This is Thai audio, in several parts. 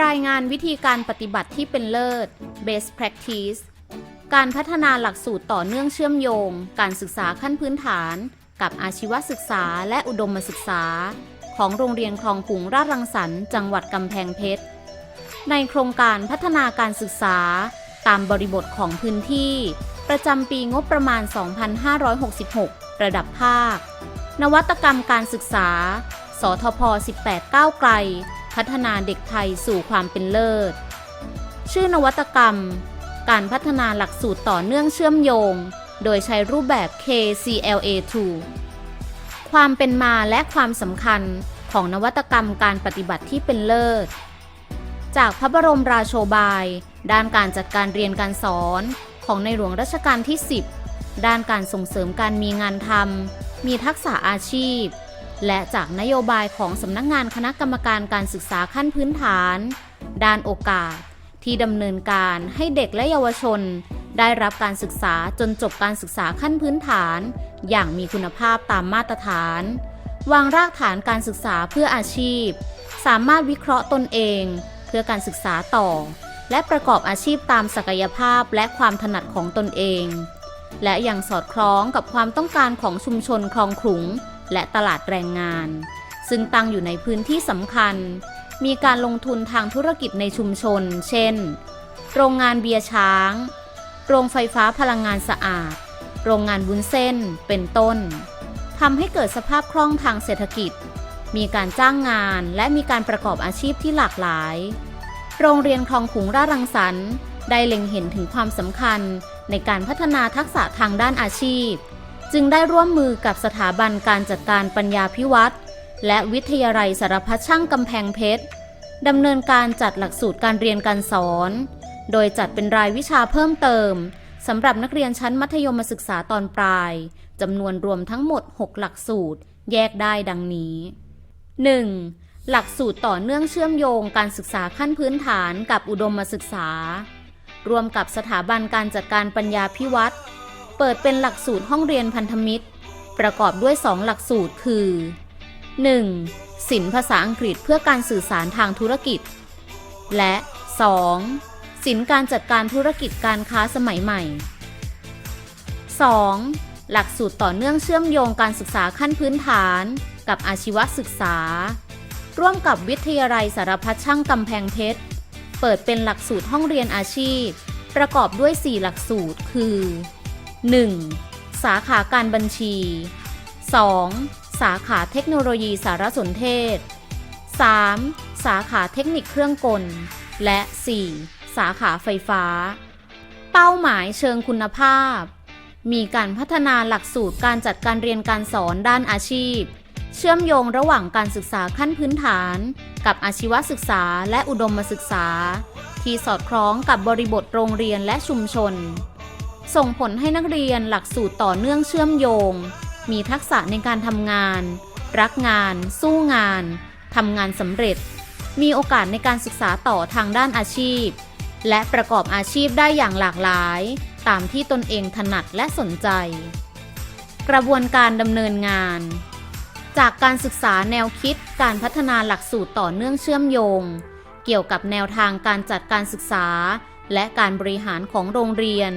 รายงานวิธีการปฏิบัติที่เป็นเลิศ best practice การพัฒนาหลักสูตรต่อเนื่องเชื่อมโยง การศึกษาขั้นพื้นฐาน กับอาชีวศึกษาและอุดมศึกษา ของโรงเรียนคลองขุงราชรังสรรค์จังหวัดกำแพงเพชร ในโครงการพัฒนาการศึกษา ตามบริบทของพื้นที่ ประจำปีงบประมาณ 2566 ระดับภาค นวัตกรรมการศึกษา สทพ 18 ก้าวไกล พัฒนาเด็กไทยสู่ความเป็นเลิศ ชื่อนวัตกรรม การพัฒนาหลักสูตรต่อเนื่องเชื่อมโยง โดยใช้รูปแบบ KCLA2 ความเป็นมาและความสำคัญของนวัตกรรมการปฏิบัติที่เป็นเลิศ จากพระบรมราโชบาย ด้านการจัดการเรียนการสอนของในหลวงรัชกาลที่ 10 ด้านการส่งเสริมการมีงานทำมีทักษะอาชีพ และจากนโยบายของสำนักงงานคณะกรรมการการศึกษาขั้นพื้นฐาน ด้านโอกาส ที่ดำเนินการให้เด็กและเยาวชน ได้รับการศึกษาจนจบการศึกษาขั้นพื้นฐาน อย่างมีคุณภาพตามมาตรฐาน วางรากฐานการศึกษาเพื่ออาชีพ สามารถวิเคราะห์ตนเอง เพื่อการศึกษาต่อ และประกอบอาชีพตามศักยภาพและความถนัดของตนเอง และยังสอดคล้องกับความต้องการของชุมชนคลองขลุง และตลาดแรงงาน ซึ่งตั้งอยู่ในพื้นที่สำคัญ มีการลงทุนทางธุรกิจในชุมชน เช่น โรงงานเบียร์ช้าง โรงไฟฟ้าพลังงานสะอาด โรงงานวุ้นเส้น เป็นต้นทำให้เกิดสภาพคล่องทางเศรษฐกิจ มีการจ้างงานและมีการประกอบอาชีพที่หลากหลาย โรงเรียนคลองขุงราชรังสรรค์ได้เล็งเห็นถึงความสำคัญในการพัฒนาทักษะทางด้านอาชีพ จึงได้ร่วมมือกับสถาบันการจัดการปัญญาพิวัตรและวิทยาลัยสารพัดช่างกำแพงเพชรดำเนินการจัดหลักสูตรการเรียนการสอน โดยจัดเป็นรายวิชาเพิ่มเติมสำหรับนักเรียนชั้นมัธยมศึกษาตอนปลายจำนวนรวมทั้งหมด 6 หลักสูตร แยกได้ดังนี้ 1. หลักสูตรต่อเนื่องเชื่อมโยงการศึกษาขั้นพื้นฐานกับอุดมศึกษา รวมกับสถาบันการจัดการปัญญาพิวัตร เปิดเป็นหลักสูตรห้องเรียนพันธมิตร ประกอบด้วย 2 หลักสูตรคือ 1. ศิลภาษาอังกฤษเพื่อการสื่อสารทางธุรกิจ และ 2. ศิลการจัดการธุรกิจการค้าสมัยใหม่ 2. หลักสูตรต่อเนื่องเชื่อมโยงการศึกษาขั้นพื้นฐาน กับอาชีวศึกษา ร่วมกับวิทยาลัยสารพัดช่างกำแพงเพชร เปิดเป็นหลักสูตรห้องเรียนอาชีพ ประกอบด้วย 4 หลักสูตรคือ 1. สาขาการบัญชี 2. สาขาเทคโนโลยีสารสนเทศ 3. สาขาเทคนิคเครื่องกล และ 4. สาขาไฟฟ้า เป้าหมายเชิงคุณภาพ มีการพัฒนาหลักสูตรการจัดการเรียนการสอนด้านอาชีพ เชื่อมโยงระหว่างการศึกษาขั้นพื้นฐาน กับอาชีวศึกษาและอุดมศึกษา ที่สอดคล้องกับบริบทโรงเรียนและชุมชน ส่งผลให้นักเรียนหลักสูตรต่อเนื่องเชื่อมโยง มีทักษะในการทำงาน รักงาน สู้งานทำงานสำเร็จ มีโอกาสในการศึกษาต่อทางด้านอาชีพ และประกอบอาชีพได้อย่างหลากหลาย ตามที่ตนเองถนัดและสนใจ กระบวนการดำเนินงาน จากการศึกษาแนวคิดการพัฒนาหลักสูตรต่อเนื่องเชื่อมโยง เกี่ยวกับแนวทางการจัดการศึกษา และการบริหารของโรงเรียน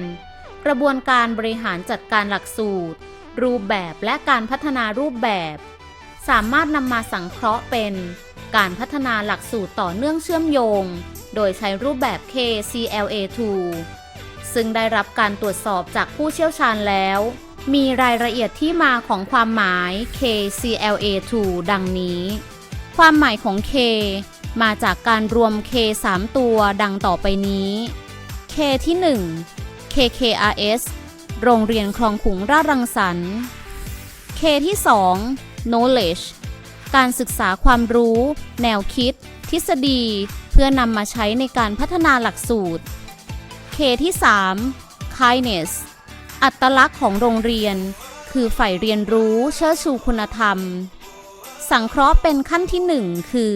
กระบวนการบริหารจัดการหลักสูตร รูปแบบและการพัฒนารูปแบบ สามารถนำมาสังเคราะห์เป็น การพัฒนาหลักสูตรต่อเนื่องเชื่อมโยง โดยใช้รูปแบบ KCLA2 ซึ่งได้รับการตรวจสอบจากผู้เชี่ยวชาญแล้ว มีรายละเอียดที่มาของความหมาย KCLA2 ดังนี้ ความหมายของ K มาจากการรวม K 3 ตัวดังต่อไปนี้ K ที่ 1 KKRS โรงเรียนคลองขุงราชรังสรรค์ K ที่ 2 knowledge การศึกษาความรู้ แนวคิด ทฤษฎี เพื่อนำมาใช้ในการพัฒนาหลักสูตร K ที่ 3 kindness อัตลักษณ์ของโรงเรียน คือใฝ่เรียนรู้เชิดชูคุณธรรม สังเคราะห์เป็นขั้นที่ 1 คือ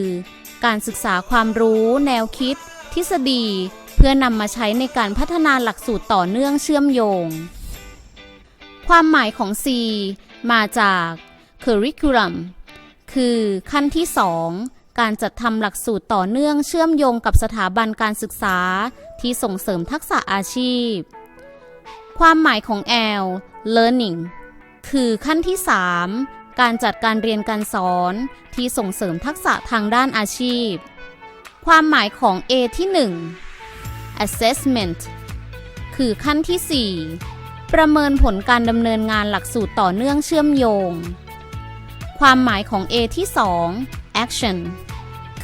การศึกษาความรู้ แนวคิด ทฤษฎี พื่อนำมาใช้ในการพัฒนาหลักสูตรต่อเนื่องเชื่อมโยง ความหมายของ C มาจาก curriculum คือขั้นที่ 2 การจัดทำหลักสูตรต่อเนื่องเชื่อมโยงกับสถาบันการศึกษาที่ส่งเสริมทักษะอาชีพ ความหมายของ L learning คือขั้นที่ 3 การจัดการเรียนการสอนที่ส่งเสริมทักษะทางด้านอาชีพ ความหมายของ A ที่ 1 assessment คือขั้นที่ 4 ประเมินผลการดำเนินงานหลักสูตรต่อเนื่องเชื่อมโยง ความหมายของ A ที่ 2 action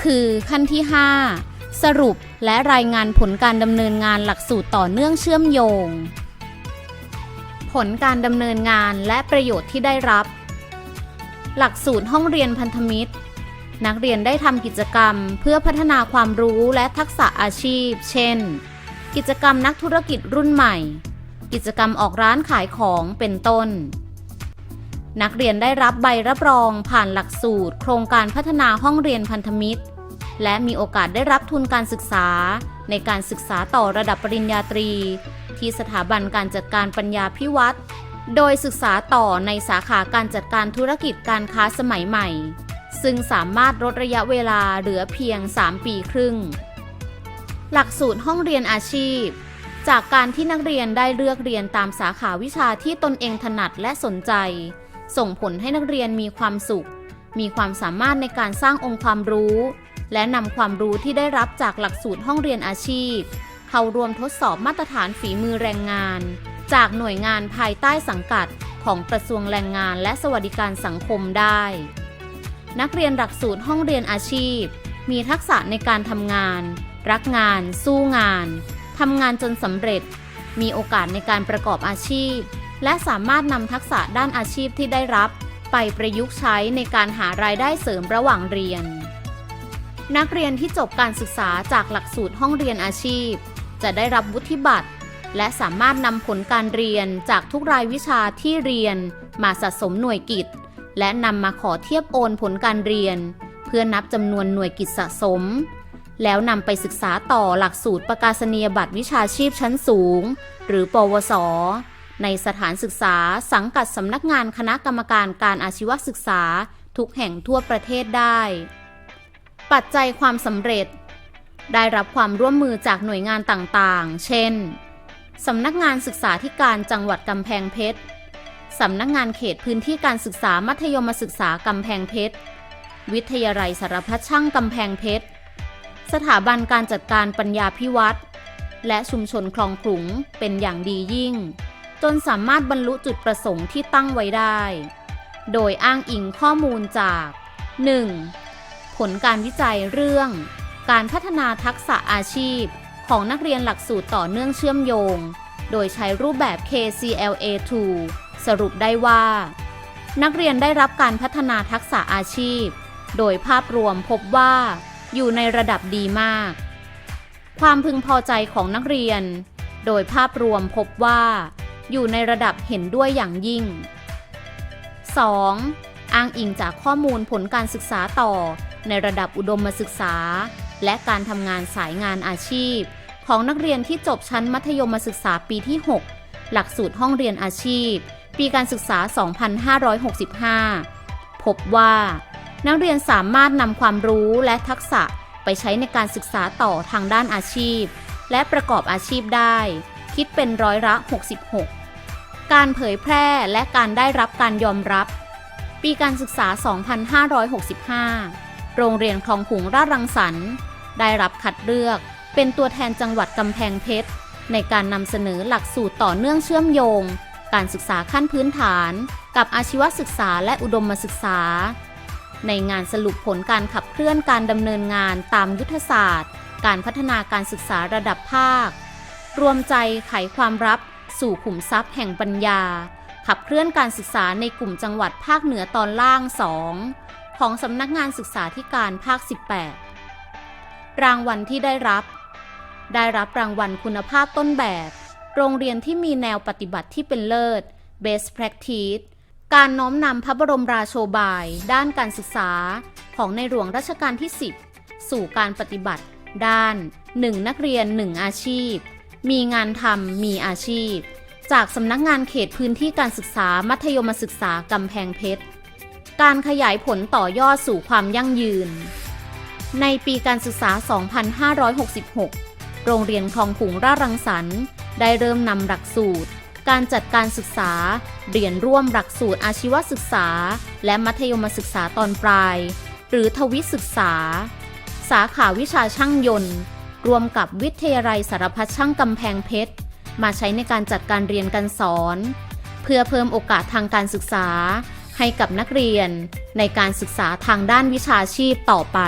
คือขั้นที่ 5 สรุปและรายงานผลการดำเนินงานหลักสูตรต่อเนื่องเชื่อมโยง ผลการดำเนินงานและประโยชน์ที่ได้รับ หลักสูตรห้องเรียนพันธมิตร นักเรียนได้ทำกิจกรรมเพื่อพัฒนาความรู้และทักษะอาชีพ เช่น กิจกรรมนักธุรกิจรุ่นใหม่ กิจกรรมออกร้านขายของเป็นต้น นักเรียนได้รับใบรับรองผ่านหลักสูตร โครงการพัฒนาห้องเรียนพันธมิตร และมีโอกาสได้รับทุนการศึกษา ในการศึกษาต่อระดับปริญญาตรี ที่สถาบันการจัดการปัญญาพิวัตรโดยศึกษาต่อในสาขาการจัดการธุรกิจการค้าสมัยใหม่ ซึ่งสามารถลดระยะเวลาเหลือเพียง 3 ปีครึ่ง หลักสูตรห้องเรียนอาชีพ จากการที่นักเรียนได้เลือกเรียนตามสาขาวิชาที่ตนเองถนัดและสนใจ ส่งผลให้นักเรียนมีความสุข มีความสามารถในการสร้างองค์ความรู้ และนำความรู้ที่ได้รับจากหลักสูตรห้องเรียนอาชีพ เข้าร่วมทดสอบมาตรฐานฝีมือแรงงาน จากหน่วยงานภายใต้สังกัดของกระทรวงแรงงานและสวัสดิการสังคมได้ นักเรียนหลักสูตรห้องเรียนอาชีพ มีทักษะในการทำงาน รักงาน สู้งานทำงานจนสำเร็จ มีโอกาสในการประกอบอาชีพ และสามารถนำทักษะด้านอาชีพที่ได้รับ ไปประยุกต์ใช้ในการหารายได้เสริมระหว่างเรียน นักเรียนที่จบการศึกษาจากหลักสูตรห้องเรียนอาชีพ จะได้รับวุฒิบัตร และสามารถนำผลการเรียนจากทุกรายวิชาที่เรียน มาสะสมหน่วยกิจ และนำมาขอเทียบโอนผลการเรียน เพื่อนับจำนวนหน่วยกิจสะสม แล้วนำไปศึกษาต่อหลักสูตรประกาศนียบัตรวิชาชีพชั้นสูง หรือ ปวส ในสถานศึกษาสังกัดสำนักงานคณะกรรมการการอาชีวศึกษาทุกแห่งทั่วประเทศได้ ปัจจัยความสำเร็จ ได้รับความร่วมมือจากหน่วยงานต่างๆ เช่น สำนักงานศึกษาธิการจังหวัดกำแพงเพชร สำนักงานเขตพื้นที่การศึกษามัธยมศึกษากำแพงเพชร วิทยาลัยสารพัดช่างกำแพงเพชร สถาบันการจัดการปัญญาพิวัตรและชุมชนคลองขลุงเป็นอย่างดียิ่ง จนสามารถบรรลุจุดประสงค์ที่ตั้งไว้ได้ โดยอ้างอิงข้อมูลจาก 1. ผลการวิจัยเรื่อง การพัฒนาทักษะอาชีพ ของนักเรียนหลักสูตรต่อเนื่องเชื่อมโยง โดยใช้รูปแบบ KCLA2 สรุปได้ว่า นักเรียนได้รับการพัฒนาทักษะอาชีพ โดยภาพรวมพบว่า อยู่ในระดับดีมาก ความพึงพอใจของนักเรียน โดยภาพรวมพบว่า อยู่ในระดับเห็นด้วยอย่างยิ่ง 2. อ้างอิงจากข้อมูลผลการศึกษาต่อในระดับอุดมศึกษา และการทำงานสายงานอาชีพ ของนักเรียนที่จบชั้นมัธยมศึกษาปีที่ 6 หลักสูตรห้องเรียนอาชีพ ปีการศึกษา 2565 พบว่า นักเรียนสามารถนำความรู้และทักษะไปใช้ในการศึกษาต่อทางด้านอาชีพ และประกอบอาชีพได้ คิดเป็นร้อยละ 66 การเผยแพร่และการได้รับการยอมรับ ปีการศึกษา 2565 โรงเรียนคลองขุงราชรังสรรค์ได้รับคัดเลือกเป็นตัวแทนจังหวัดกำแพงเพชร ในการนำเสนอหลักสูตรต่อเนื่องเชื่อมโยง การศึกษาขั้นพื้นฐาน กับอาชีวศึกษาและอุดมศึกษา ในงานสรุปผลการขับเคลื่อนการดำเนินงานตามยุทธศาสตร์ การพัฒนาการศึกษาระดับภาค รวมใจไขความรับสู่ขุมทรัพย์แห่งปัญญา ขับเคลื่อนการศึกษาในกลุ่มจังหวัดภาคเหนือตอนล่าง 2 ของสำนักงานศึกษาธิการภาค 18 รางวัลที่ได้รับ ได้รับรางวัลคุณภาพต้นแบบ โรงเรียนที่มีแนวปฏิบัติที่เป็นเลิศ Best Practice การน้อมนำพระบรมราโชบาย ด้านการศึกษา ของในหลวงรัชกาลที่ 10 สู่การปฏิบัติ ด้าน 1 นักเรียน 1 อาชีพ มีงานทำมีอาชีพ จากสำนักงานเขตพื้นที่การศึกษามัธยมศึกษากำแพงเพชร การขยายผลต่อยอดสู่ความยั่งยืน ในปีการศึกษา 2566 โรงเรียนคลองขุงราชรังสรรค์ ได้เริ่มนำหลักสูตร การจัดการศึกษา เรียนร่วมหลักสูตรอาชีวศึกษา และมัธยมศึกษาตอนปลาย หรือทวิศึกษา สาขาวิชาช่างยนต์ รวมกับวิทยาลัยสารพัดช่างกำแพงเพชร มาใช้ในการจัดการเรียนการสอน เพื่อเพิ่มโอกาสทางการศึกษาให้กับนักเรียนในการศึกษาทางด้านวิชาชีพต่อไป